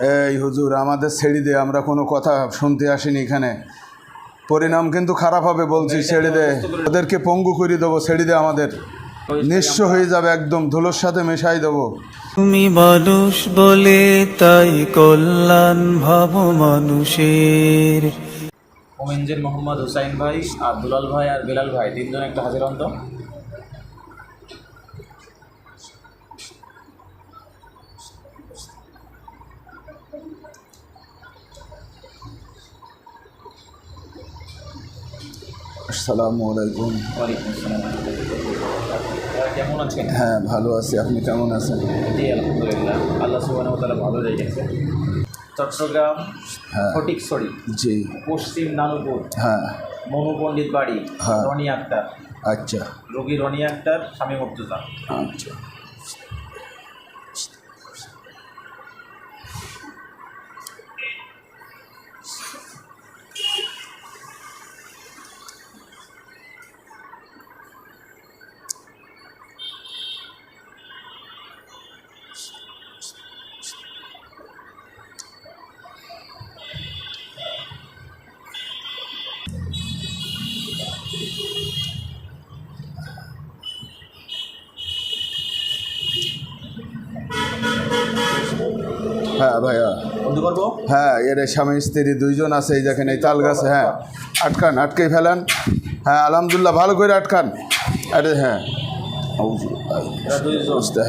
এই হুজুর আমাদের ছেড়ে দে আমরা কোনো কথা শুনতে আসিনি এখানে। পরিণাম কিন্তু খারাপ হবে বলছি ছেড়ে দে। ওদেরকে পঙ্গু করে দেবো ছেড়ে দে আমাদের। নিঃস্ব হয়ে যাবে একদম ধুলোর সাথে মেশাই দেবো। তুমি মানুষ বলে তাই কল্যাণ ভাব মানুষের। ইঞ্জিন মোহাম্মদ হুসাইন ভাই আর দুলাল ভাই আর বিলাল ভাই তিনজন একটা হাজির হন তো আসসালামু আলাইকুম। কেমন আছেন? হ্যাঁ ভালো আছি। আপনি কেমন আছেন? জি আলহামদুলিল্লাহ। আল্লাহ সুবাহ তালা ভালো রেখেছে। চট্টগ্রাম হ্যাঁ। ফটিকছড়ি জি। পশ্চিম নানুপুর হ্যাঁ। মনু পণ্ডিত বাড়ি হ্যাঁ। রনি আক্তার। আচ্ছা। রোগী রনি আক্তার স্বামী মুর্তুজা। আচ্ছা। হ্যাঁ ভাইয়া। হ্যাঁ এর স্বামী স্ত্রী দুইজন আছে এই দেখেন এই তাল গাছে হ্যাঁ। আটকান আটকে ফেলান। হ্যাঁ আলহামদুলিল্লাহ ভালো করে আটকান। আরে হ্যাঁ।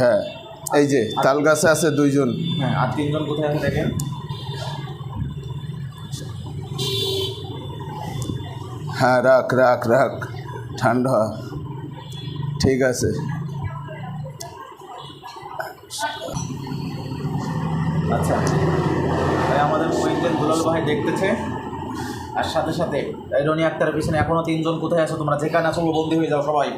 হ্যাঁ এই যে তাল গাছে আছে দুইজন। হ্যাঁ আর তিনজন কোথায় আছে দেখেন? হ্যাঁ রাখ রাখ রাখ। ঠান্ডা। ঠিক আছে। আচ্ছা। ভাই আমাদের কুইন্টেল দুলাল ভাই দেখতেছে। আর সাথে সাথে রনি আক্তারের পিছনে এখনও তিনজন কোথায় আছো তোমরা? যেখানে আছো বন্দি হয়ে যাও সবাই।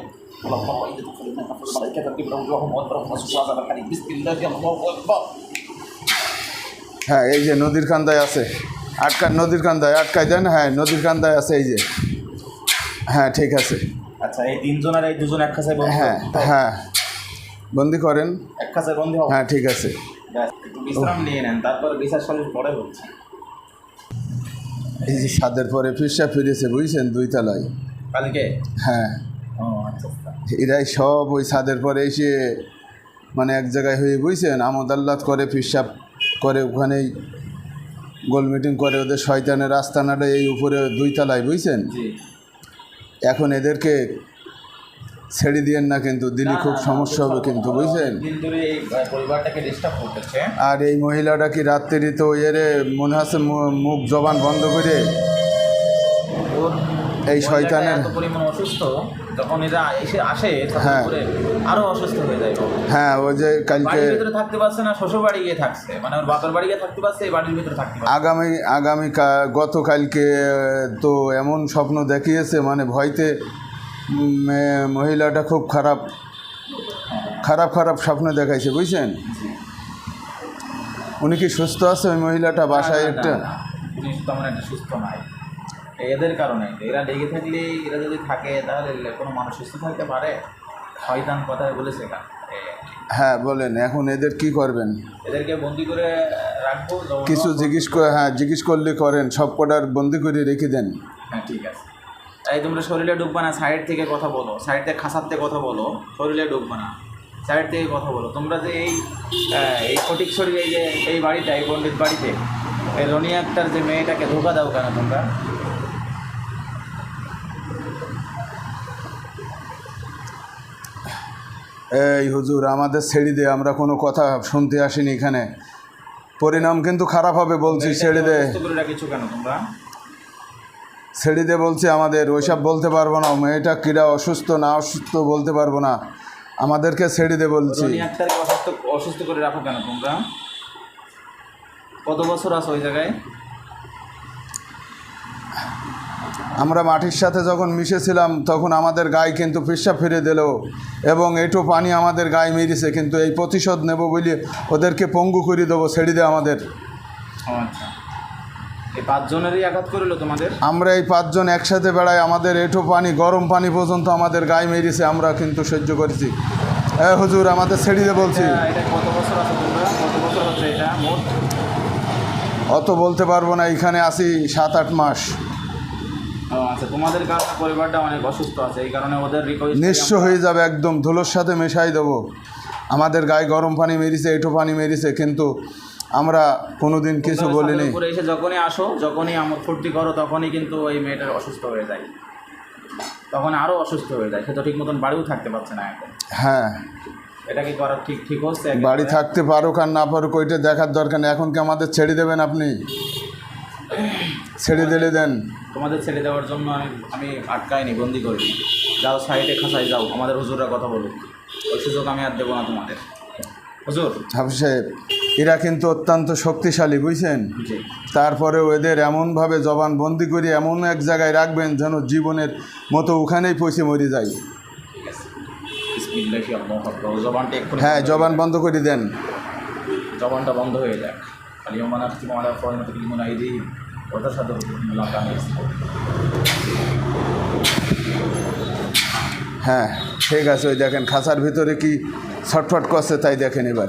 হ্যাঁ এই যে নদীর কান্দায় আছে। আটকান নদীর কান্দায় আটকাই দেন। হ্যাঁ নদীর কান্দায় আছে এই যে। হ্যাঁ ঠিক আছে। আচ্ছা এই তিনজন আর এই দুজন এক খাঁচায় হ্যাঁ হ্যাঁ। বন্দি করেন। এক খাঁচায় বন্দি হ্যাঁ ঠিক আছে। একটু বিশ্রাম নিয়ে নেন তারপর বিচার সালিশ পরে হচ্ছে এই যে সাদের পরে ফিরসা ফিরেছে বুঝছেন? দুই তলায় কালকে? হ্যাঁ। আচ্ছা আচ্ছা। এরাই সব ওই ছাদের পরে এসে মানে এক জায়গায় হয়ে বুঝছেন? আমদ আল্লাদ করে ফিরসাপ করে ওখানেই গোল মিটিং করে ওদের শয়তানের আস্তানাটা এই উপরে দুই তলায় বুঝছেন এখন এদেরকে ছেড়ে দিয়েন না কিন্তু দিলে খুব সমস্যা হবে কিন্তু করতেছে। আর এই মহিলাটা কি রাত্রি তো এরে মনে আছে মু- মুখ জবান বন্ধ করে এই শয়তানের- অসুস্থ যখন এরা এসে আসে হ্যাঁ। করে আরও অসুস্থ হয়ে যায় হ্যাঁ ও যে কালকে ভিতরে থাকতে পারছে না শ্বশুর বাড়ি গিয়ে থাকছে। মানে ওর বাপের বাড়ি গিয়ে থাকতে পারছে এই বাড়ির ভিতরে থাকতে পারছে। আগামী আগামী গতকালকে তো এমন স্বপ্ন দেখিয়েছে মানে ভয়তে মহিলাটা খুব খারাপ খারাপ খারাপ স্বপ্ন দেখাইছে বুঝছেন? উনি কি সুস্থ আছে ওই মহিলাটা বাসায়? একটা তেমন সুস্থ নাই। এদের কারণে এরা লেগে থাকলে এরা যদি থাকে তাহলে কোনো মানুষ সুস্থ থাকতে পারে? শয়তান বলেছে হ্যাঁ বলেন এখন এদের কি করবেন? এদেরকে বন্দি করে রাখব কিছু জিজ্ঞেস করে হ্যাঁ জিজ্ঞেস করলে করেন সব কটার বন্দি করে রেখে দেন। হ্যাঁ ঠিক আছে। এই তোমরা শরীরে ঢুকবে না সাইড থেকে কথা বলো। সাইড থেকে থেকে কথা বলো শরীরে ঢুকবে না। সাইড থেকে কথা বলো। তোমরা যে এই এই ফটিক শরীর এই যে এই বাড়িটা এই পণ্ডিত বাড়িতে এই রনি আক্তার যে মেয়েটাকে ধোকা দাও কেন তোমরা? এই হুজুর আমাদের ছেড়ে দে আমরা কোনো কথা শুনতে আসিনি এখানে। পরিণাম কিন্তু খারাপ হবে বলছি ছেড়ে দে। কিছু কেন তোমরা? ছেড়ে দে বলছি আমাদের ওইসব বলতে পারব না মেয়েটা কিরা অসুস্থ না অসুস্থ বলতে পারব না। আমাদেরকে ছেড়ে দে বলছি অসুস্থ অসুস্থ করে রাখো কেন তোমরা? কত বছর আছো ওই জায়গায়? আমরা মাটির সাথে যখন মিশেছিলাম তখন আমাদের গায়ে কিন্তু পেশা ফিরে দিল এবং এটো পানি আমাদের গায়ে মেরেছে কিন্তু এই প্রতিশোধ নেব বলে ওদেরকে পঙ্গু করে দেবো ছেড়ে দে আমাদের। আচ্ছা। এই পাঁচজনেরই আঘাত করল তোমাদের? আমরা এই পাঁচজন একসাথে বেড়াই আমাদের এঁটো পানি গরম পানি পর্যন্ত আমাদের গায়ে মেরেছে আমরা কিন্তু সহ্য করেছি। এ হুজুর আমাদের ছেড়ে দে বলছি। এটা এটা কত বছর আছে তোমরা? কত বছর হচ্ছে এটা? মোট? অত বলতে পারব না এখানে আসি সাত আট মাস। আচ্ছা তোমাদের কারণে পরিবারটা অনেক অসুস্থ আছে এই কারণে ওদের নিঃস্ব হয়ে যাবে একদম ধুলোর সাথে মেশাই দেবো। আমাদের গায়ে গরম পানি মেরিছে এঁটো পানি মেরিছে কিন্তু আমরা কোনোদিন কিছু বলিনি। উপরে এসে যখনই আসো যখনই আমার ফুর্তি করো তখনই কিন্তু ওই মেয়েটার অসুস্থ হয়ে যায়। তখন আরও অসুস্থ হয়ে যায়। সে তো ঠিক মতন বাড়িও থাকতে পারছে না এখন। হ্যাঁ। এটা কি করা ঠিক ঠিক হচ্ছে? বাড়ি থাকতে পারুক আর না পারুক ওইটা দেখার দরকার নেই। এখন কি আমাদের ছেড়ে দেবেন আপনি? ছেড়ে দিলে দেন। তোমাদের ছেড়ে দেওয়ার জন্য আমি আমি আটকাইনি বন্দি করি যাও সাইডে খাসায় যাও আমাদের হুজুররা কথা বলুক। ওই সুযোগ আমি আর দেবো না তোমাদের। হুজুর? হাফিজ সাহেব এরা কিন্তু অত্যন্ত শক্তিশালী বুঝছেন? জি। তারপরেও এদের এমনভাবে জবান বন্দি করে এমন এক জায়গায় রাখবেন যেন জীবনের মতো ওখানেই পৌঁছে মরে যায়। হ্যাঁ জবান বন্ধ করে দেন। জবানটা বন্ধ হয়ে মুলাকাত হ্যাঁ ঠিক আছে ওই দেখেন খাঁচার ভিতরে কি ছটফট করছে তাই দেখেন এবার।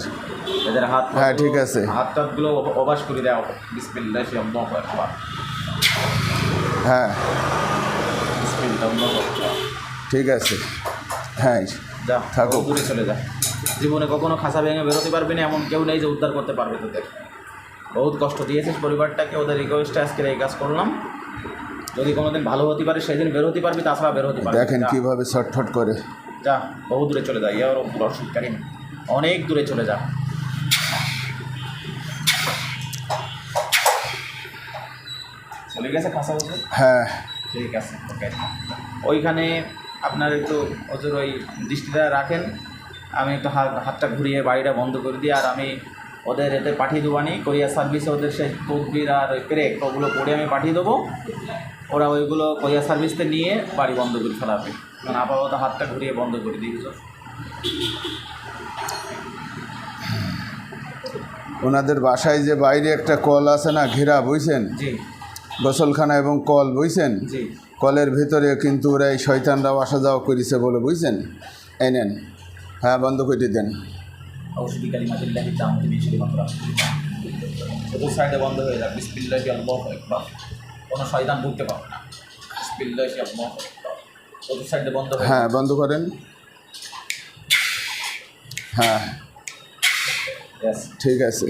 এদের হাত হ্যাঁ, ঠিক আছে। হাত টাতগুলো অব- অবাস করে দেওয়া বিসমিল্লাহি আল্লাহু আকবার। হ্যাঁ। বিসমিল্লাহি আল্লাহু আকবার। ঠিক আছে। হ্যাঁ যা। থাকো। দূরে চলে যা। জীবনে কখনো খাসা ভেঙে বেরোতে পারবি না এমন কেউ নেই যে উদ্ধার করতে পারবে তোদের। বহুত কষ্ট দিয়েছিস পরিবারটাকে ওদের রিকোয়েস্টে আজকের এই কাজ করলাম। যদি কোনোদিন ভালো হতে পারে সেদিন বের হতে পারবি তাছাড়া বের হতে পারবি দেখেন কীভাবে ছটফট করে। যা বহু দূরে চলে যা। ইয়ার রশিদ কারিম অনেক দূরে চলে যা। চলে গেছে খাসা বলতে হ্যাঁ। ঠিক আছে ওকে ওইখানে আপনার একটু ওদের ওই দৃষ্টিটা রাখেন। আমি একটু হাত হাতটা ঘুরিয়ে বাড়িটা বন্ধ করে দিই আর আমি ওদের এতে পাঠিয়ে দেবানি কোরিয়ার সার্ভিসে ওদের সেই তদবির আর ওই ক্রেক ওগুলো করে আমি পাঠিয়ে দেবো। ওরা ওইগুলো কোরিয়ার সার্ভিসতে নিয়ে বাড়ি বন্ধ করে ফেলাবে। কারণ আপাতত হাতটা ঘুরিয়ে বন্ধ করে দিই ওনাদের বাসায় যে বাইরে একটা কল আছে না ঘেরা বুঝছেন? জি। গোসলখানা এবং কল বুঝছেন? কলের ভিতরে কিন্তু ওরা এই শয়তানরাও আসা যাওয়া করেছে বলে বুঝছেন? এই নেন। হ্যাঁ বন্ধ করে দেন। বন্ধ হয়ে যাক। বিসমিল্লাহি আল্লাহু আকবার। কোনো শয়তান ঢুকতে পারবে না। বিসমিল্লাহি আল্লাহু আকবার। চতুর সাইডে বন্ধ হ্যাঁ বন্ধ করেন। হ্যাঁ। ঠিক আছে।